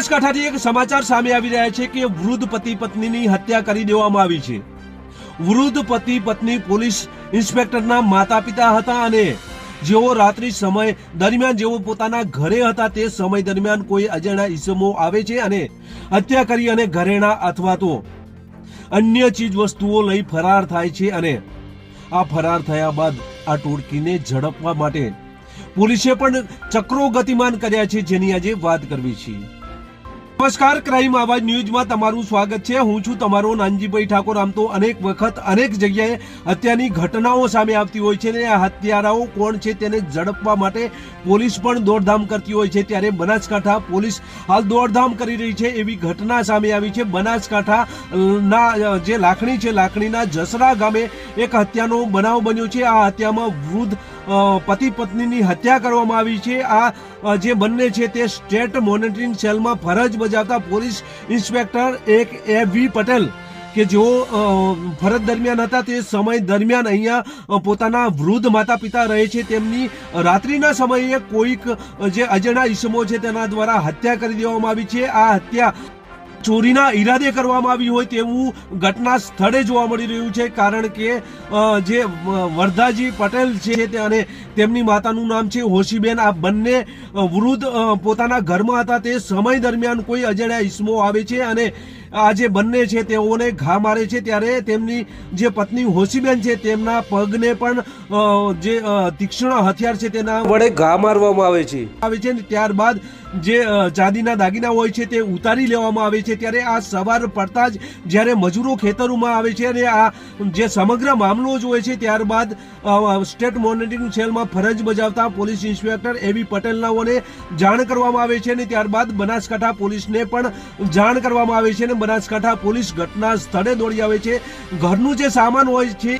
બનાસકાંઠાથી એક સમાચાર સામે આવી રહ્યા છે કે વૃદ્ધ પતિ પત્નીની હત્યા કરી દેવામાં આવી છે. વૃદ્ધ પતિ પત્ની પોલીસ ઇન્સ્પેક્ટરના માતા પિતા હતા અને જેઓ રાત્રિ સમય દરમિયાન જેઓ પોતાના ઘરે હતા તે સમય દરમિયાન કોઈ અજાણ્યા ઈસમો આવે છે અને હત્યા કરી અને ઘરેણા અથવા તો અન્ય ચીજ વસ્તુઓ લઈ ફરાર થાય છે અને આ ફરાર થયા બાદ આ ટોળકીને ઝડપવા માટે પોલીસે પણ ચક્રો ગતિમાન કર્યા છે જેની આજે વાત કરવી છે. નમસ્કાર, ક્રાઇમ આવાજ ન્યૂઝમાં તમારું સ્વાગત છે. હું છું તમારો નાનજીભાઈ ઠાકોર. આમ તો અનેક વખત અનેક જગ્યાએ હત્યાની ઘટનાઓ સામે આવતી હોય છે ને આ હત્યારાઓ કોણ છે તેને ઝડપવા માટે પોલીસ પણ દોડધામ કરતી હોય છે. ત્યારે બનાસકાંઠા પોલીસ હાલ દોડધામ કરી રહી છે એવી ઘટના સામે આવી છે. બનાસકાંઠા ના જે લાખણી છે, લાખણીના જસરા ગામે એક હત્યાનો બનાવ બન્યો છે. આ હત્યામાં વૃદ્ધ પતિ પત્નીની હત્યા કરવામાં આવી છે. આ જે બંને છે તે સ્ટેટ મોનિટરિંગ સેલમાં ફરજ બજાવતા પોલીસ ઇન્સ્પેક્ટર એક એ વી પટેલ કે જેઓ ફરજ દરમિયાન હતા. તે સમય દરમિયાન અહીંયા પોતાના વૃદ્ધ માતા પિતા રહે છે. તેમની રાત્રિના સમયે કોઈક જે અજાણા ઈસમો છે તેના દ્વારા હત્યા કરી દેવામાં આવી છે. આ હત્યા ચોરીના ઈરાદે કરવામાં આવી હોય તેવું ઘટના સ્થળે જોવા મળી રહ્યું છે કારણ કે જે વરધાજી પટેલ છે અને તેમની માતાનું નામ છે હોશીબેન. આ બંને વૃદ્ધ પોતાના ઘરમાં હતા. તે સમય દરમિયાન કોઈ અજાણ્યા ઈસમો આવે છે અને આ જે બંને છે તેઓને ઘા મારે છે ત્યારે તેમની જે પત્ની હોશીબેન છે તેમના પગને પણ જે તીક્ષ્ણ હથિયાર છે તેના વડે ઘા મારવામાં આવે છે. આવે છે ત્યારબાદ જે ચાંદીના દાગીના હોય છે તે ઉતારી લેવામાં આવે છે. ત્યારે આ સવાર પડતા જ જ્યારે મજૂરો ખેતરોમાં આવે છે અને આ જે સમગ્ર મામલો જ હોય છે, ત્યારબાદ સ્ટેટ મોનિટરિંગ સેલમાં ફરજ બજાવતા પોલીસ ઇન્સ્પેક્ટર એવી પટેલનાઓને જાણ કરવામાં આવે છે અને ત્યારબાદ બનાસકાંઠા પોલીસને પણ જાણ કરવામાં આવે છે અને બનાસકાંઠા પોલીસ ઘટના સ્થળે દોડી આવે છે. ઘરનું જે સામાન હોય છે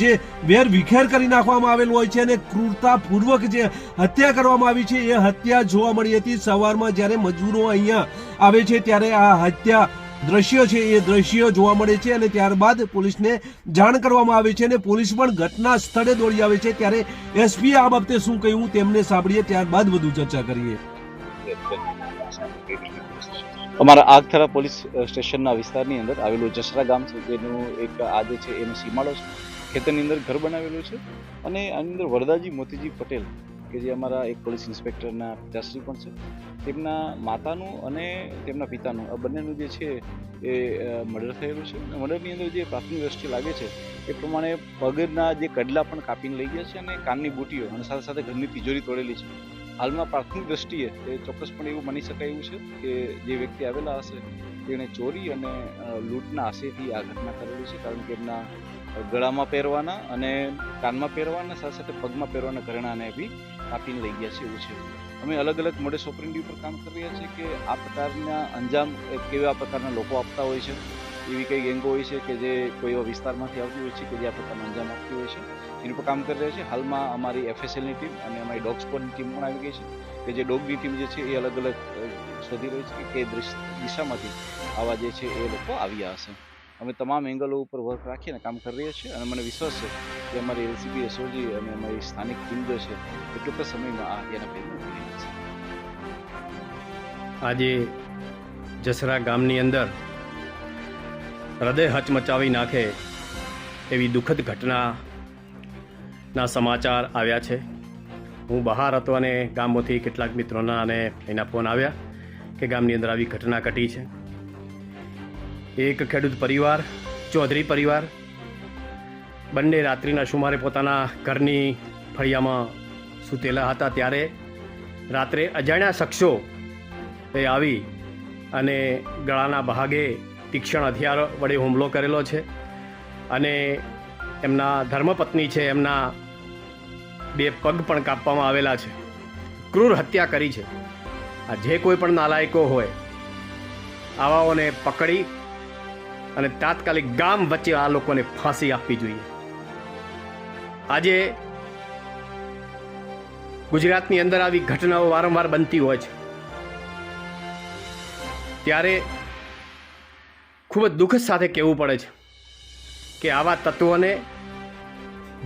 જે વેર વિખેર કરી નાખવામાં આવેલું હોય છે અને ક્રૂરતાપૂર્વક જે હત્યા કરવામાં આવી છે, એ હત્યા જોવા મળી હતી સવારમાં જ્યારે મજૂરો અહીંયા આવે છે ત્યારે આ હત્યા દ્રશ્ય છે. એ દ્રશ્ય જોવા મળે છે અને ત્યારબાદ પોલીસને જાણ કરવામાં આવે છે અને પોલીસ પણ ઘટના સ્થળે દોડી આવે છે. ત્યારે એસપીએ આ બાબતે શું કહ્યું તેમને સાંભળીએ. ત્યારબાદ વધુ ચર્ચા કરીએ. અમારા આગથરા પોલીસ સ્ટેશનના વિસ્તારની અંદર આવેલું જસરા ગામ છે. જેનું એક આજે છે એનો સીમાડો છે. ખેતરની અંદર ઘર બનાવેલું છે અને આની અંદર વરદાજી મોતીજી પટેલ કે જે અમારા એક પોલીસ ઇન્સ્પેક્ટરના પિતાશ્રી પણ છે. તેમના માતાનું અને તેમના પિતાનું, આ બંનેનું જે છે એ મર્ડર થયેલું છે. અને મર્ડરની અંદર જે પ્રાથમિક દ્રષ્ટિ લાગે છે, એ પ્રમાણે પગના જે કડલા પણ કાપીને લઈ ગયા છે અને કાનની બુટીઓ અને સાથે સાથે ઘરની તિજોરી તોડેલી છે. હાલમાં પ્રાથમિક દ્રષ્ટિએ એ ચોક્કસપણે એવું માની શકાય એવું છે કે જે વ્યક્તિ આવેલા હશે, તેણે ચોરી અને લૂંટના આશયથી આ ઘટના કરેલી છે, કારણ કે એમના ગળામાં પહેરવાના અને કાનમાં પહેરવાના સાથે સાથે પગમાં પહેરવાના ઘરેણાને બી કાપીને લઈ ગયા છે એવું છે. અમે અલગ અલગ મોડેસ ઓપરેન્ડી ઉપર કામ કરી રહ્યા છીએ કે આ પ્રકારના અંજામ કેવા પ્રકારના લોકો આપતા હોય છે? એવી કઈ ગેંગો હોય છે કે જે કોઈ એવા વિસ્તારમાંથી આવતી હોય છે કે જે આ પ્રકારના અંજામ આપતી હોય છે? એની પર કામ કરી રહ્યા છે. હાલમાં અમારી એફએસએલની ટીમ અને અમારી ડોગ સ્પોટની ટીમ પણ આવી ગઈ છે કે જે ડોગની ટીમ જે છે એ અલગ અલગ શોધી રહી છે કે કઈ દિશામાંથી આવા જે છે એ લોકો આવ્યા હશે. અમે તમામ એંગલો ઉપર વર્ક રાખીને કામ કરી રહ્યા છીએ અને મને વિશ્વાસ છે કે અમારી એલસીબી એસઓજી અને અમારી સ્થાનિક ટીમ જે છે એ ટૂંક સમયમાં આ એના પેલું આજે જસરા ગામની અંદર હૃદય હચમચાવી નાખે એવી દુઃખદ ઘટનાના સમાચાર આવ્યા છે. હું બહાર હતો અને ગામમાંથી કેટલાક મિત્રોના અને એના ફોન આવ્યા કે ગામની અંદર આવી ઘટના ઘટી છે. એક ખેડૂત પરિવાર, ચૌધરી પરિવાર, બંને રાત્રિના સુમારે પોતાના ઘરની ફળિયામાં સૂતેલા હતા. ત્યારે રાત્રે અજાણ્યા શખ્સો એ આવી અને ગળાના ભાગે તીક્ષ્ણ હથિયાર વડે હુમલો કરેલો છે અને એમના ધર્મપત્ની છે, એમના બે પગ પણ કાપવામાં આવેલા છે. ક્રૂર હત્યા કરી છે. આ જે કોઈ પણ નાલાયકો હોય, આવાઓને પકડી અને તાત્કાલિક ગામ વચ્ચે આ લોકોને ફાંસી આપવી જોઈએ. આજે ગુજરાતની અંદર આવી ઘટનાઓ વારંવાર બનતી હોય છે. ત્યારે ખૂબ જ દુઃખ સાથે કહેવું પડે છે કે આવા તત્વોને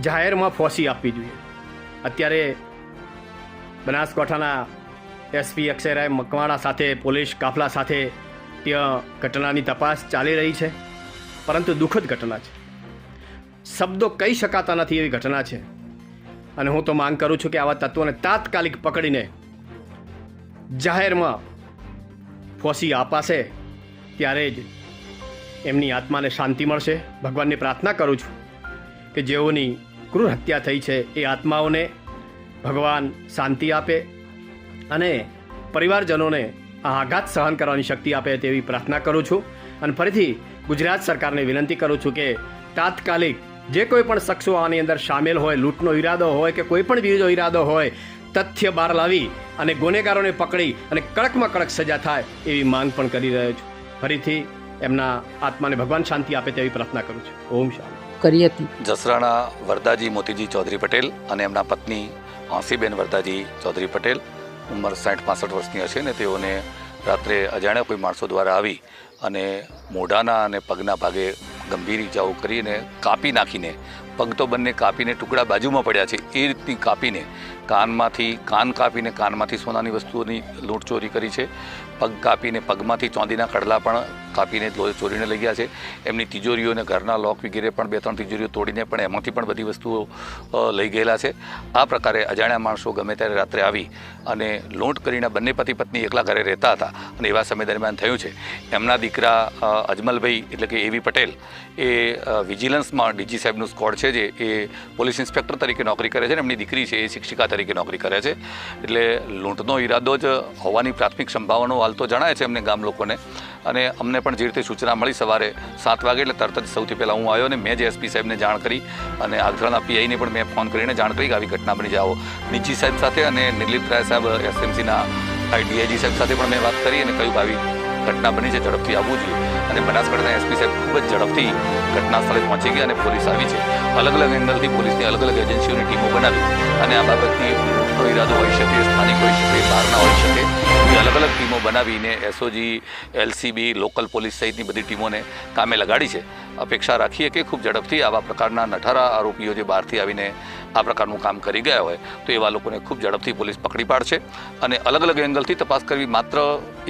જાહેરમાં ફોસી આપવી જોઈએ. અત્યારે બનાસકાંઠાના એસપી અક્ષયરાય મકવાણા સાથે, પોલીસ કાફલા સાથે ત્યાં ઘટનાની તપાસ ચાલી રહી છે, પરંતુ દુઃખદ ઘટના છે. શબ્દો કહી શકાતા નથી એવી ઘટના છે. અને હું તો માંગ કરું છું કે આવા તત્વોને તાત્કાલિક પકડીને જાહેરમાં ફોસી અપાશે ત્યારે જ એમની આત્માને શાંતિ મળશે. ભગવાનની પ્રાર્થના કરું છું કે જેઓની ક્રૂર હત્યા થઈ છે, એ આત્માઓને ભગવાન શાંતિ આપે અને પરિવારજનોને આઘાત સહન કરવાની શક્તિ આપે તેવી પ્રાર્થના કરું છું. અને ફરીથી ગુજરાત સરકારને વિનંતી કરું છું કે તાત્કાલિક જે કોઈ પણ શખ્સો આની અંદર સામેલ હોય લૂંટનો ઈરાદો હોય કે કોઈ પણ બીજો ઈરાદો હોય તથ્ય બહાર લાવી અને ગુનેગારોને પકડી અને કડકમાં કડક સજા થાય એવી માંગ પણ કરી રહ્યો છું. ફરીથી એમના આત્માને ભગવાન શાંતિ આપે તેવી પ્રાર્થના કરું છું. ઓમ શાંતિ. કરી હતી જસરાણા વરદાજી મોતીજી ચૌધરી પટેલ અને એમના પત્ની હાંસીબેન વરદાજી ચૌધરી પટેલ ઉંમર સાઠ પાસઠ વર્ષની હશે ને તેઓને રાત્રે અજાણ્યા કોઈ માણસો દ્વારા આવી અને મોઢાના અને પગના ભાગે ગંભીર ઇજાઓ કરીને કાપી નાખીને પગ તો બંને કાપીને ટુકડા બાજુમાં પડ્યા છે. એ રીતની કાપીને કાનમાંથી, કાન કાપીને કાનમાંથી સોનાની વસ્તુઓની લૂંટ ચોરી કરી છે. પગ કાપીને પગમાંથી ચાંદીના કડલા પણ કાપીને ચોરીને લઈ ગયા છે. એમની તિજોરીઓને ઘરના લોક વગેરે પણ બે ત્રણ તિજોરીઓ તોડીને પણ એમાંથી પણ બધી વસ્તુઓ લઈ ગયેલા છે. આ પ્રકારે અજાણ્યા માણસો ગમે ત્યારે રાત્રે આવી અને લૂંટ કરીને બંને પતિ પત્ની એકલા ઘરે રહેતા હતા અને એવા સમય દરમિયાન થયું છે. એમના દીકરા અજમલભાઈ એટલે કે એવી પટેલ એ વિજિલન્સમાં ડીજી સાહેબનું સ્કોડ છે જે, એ પોલીસ ઇન્સ્પેક્ટર તરીકે નોકરી કરે છે અને એમની દીકરી છે, એ શિક્ષિકા તરીકે નોકરી કરે છે. એટલે લૂંટનો ઈરાદો જ હોવાની પ્રાથમિક સંભાવનાઓ હાલ તો જણાય છે અમને ગામ લોકોને. અને અમને પણ જે રીતે સૂચના મળી, સવારે સાત વાગે એટલે તરત જ સૌથી પહેલાં હું આવ્યો અને મેં જ એસપી સાહેબને જાણ કરી અને આગથળના પીઆઈને પણ મેં ફોન કરીને જાણ કરી કે આવી ઘટના બની જાઓ નીચી સાહેબ સાથે અને નિર્લિપ્ત રાય સાહેબ એસએમસીના ડીઆઈજી સાહેબ સાથે પણ મેં વાત કરી અને કહ્યું આવી ઘટના બની છે, ઝડપથી આવવું જોઈએ. અને બનાસકાંઠાના એસપી સાહેબ ખૂબ જ ઝડપથી ઘટના સ્થળે પહોંચી ગયા અને પોલીસ આવી છે. અલગ અલગ એંગલથી પોલીસની અલગ અલગ એજન્સીઓની ટીમો બનાવી અને આ બાબતની મોટો ઈરાદો હોઈ શકે, સ્થાનિક હોઈ શકે બહારના હોઈ શકે. એવી અલગ અલગ ટીમો બનાવીને એસઓજી, એલસીબી, લોકલ પોલીસ સહિતની બધી ટીમોને કામે લગાડી છે. અપેક્ષા રાખીએ કે ખૂબ ઝડપથી આવા પ્રકારના નઠારા આરોપીઓ જે બહારથી આવીને આ પ્રકારનું કામ કરી ગયા હોય, તો એવા લોકોને ખૂબ ઝડપથી પોલીસ પકડી પાડશે અને અલગ અલગ એંગલથી તપાસ કરવી માત્ર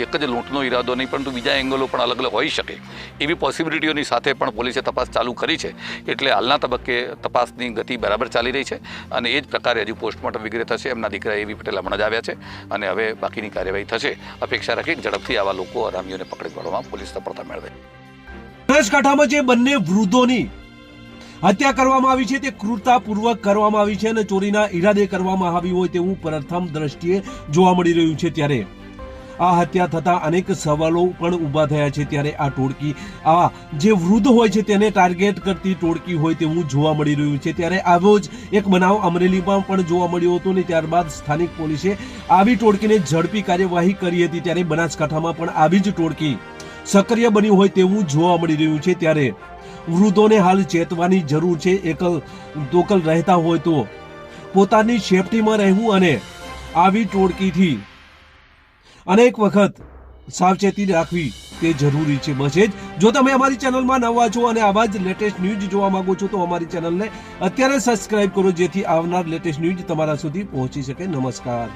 એક જ લૂંટનો ઈરાદો નહીં, પરંતુ બીજા એંગલો પણ અલગ અલગ હોઈ શકે. એવી પોસિબિલિટીઓની સાથે પણ પોલીસે તપાસ ચાલુ કરી છે, એટલે હાલના તબક્કે તપાસની ગતિ બરાબર ચાલી રહી છે અને એ જ પ્રકારે હજુ પોસ્ટમોર્ટમ વગેરે થશે. એમના દીકરા એવી પટેલ હમણાં જ આવ્યા છે અને હવે બાકીની કાર્યવાહી થશે. અપેક્ષા રાખી ઝડપથી આવા લોકો આરામીઓને પકડી પાડવામાં પોલીસ સફળતા મેળવે. બનાસકાંઠામાં જે બંને વૃદ્ધોની હત્યા કરવામાં આવી છે, તે ક્રૂરતાપૂર્વક કરવામાં આવી છે અને ચોરીના ઈરાદે કરવામાં આવી હોય તેવું પ્રથમ દ્રષ્ટિએ જોવા મળી રહ્યું છે ત્યારે. આ હત્યા થતા અનેક સવાલો પણ ઊભા થયા છે ત્યારે આ ટોળકી, આ જે વૃદ્ધ હોય છે તેને ટાર્ગેટ કરતી ટોળકી હોય તેવું જોવા મળી રહ્યું છે. ત્યારે આવો જ એક બનાવ અમરેલીમાં પણ જોવા મળ્યો હતો ને ત્યારબાદ સ્થાનિક પોલીસે આવી ટોળકીને ઝડપી કાર્યવાહી કરી હતી ત્યારે બનાસકાંઠામાં પણ આવી જ ટોળકી સક્રિય બન્યું હોય તેવું જોવા મળી રહ્યું છે ત્યારે વૃદ્ધોને હાલ ચેતવાની જરૂર છે. એકલ દોકલ રહેતા હોય તો પોતાની સેફટીમાં રહેવું અને આવી ટોળકીથી અનેક વખત સાવચેતી રાખવી તે જરૂરી છે. બસ જ જો તમે અમારી ચેનલમાં નવા છો અને આવા જ લેટેસ્ટ ન્યૂઝ જોવા માંગો છો, તો અમારી ચેનલને અત્યારે સબસ્ક્રાઇબ કરો, જેથી આવનાર લેટેસ્ટ ન્યૂઝ તમારા સુધી પહોંચી શકે. નમસ્કાર.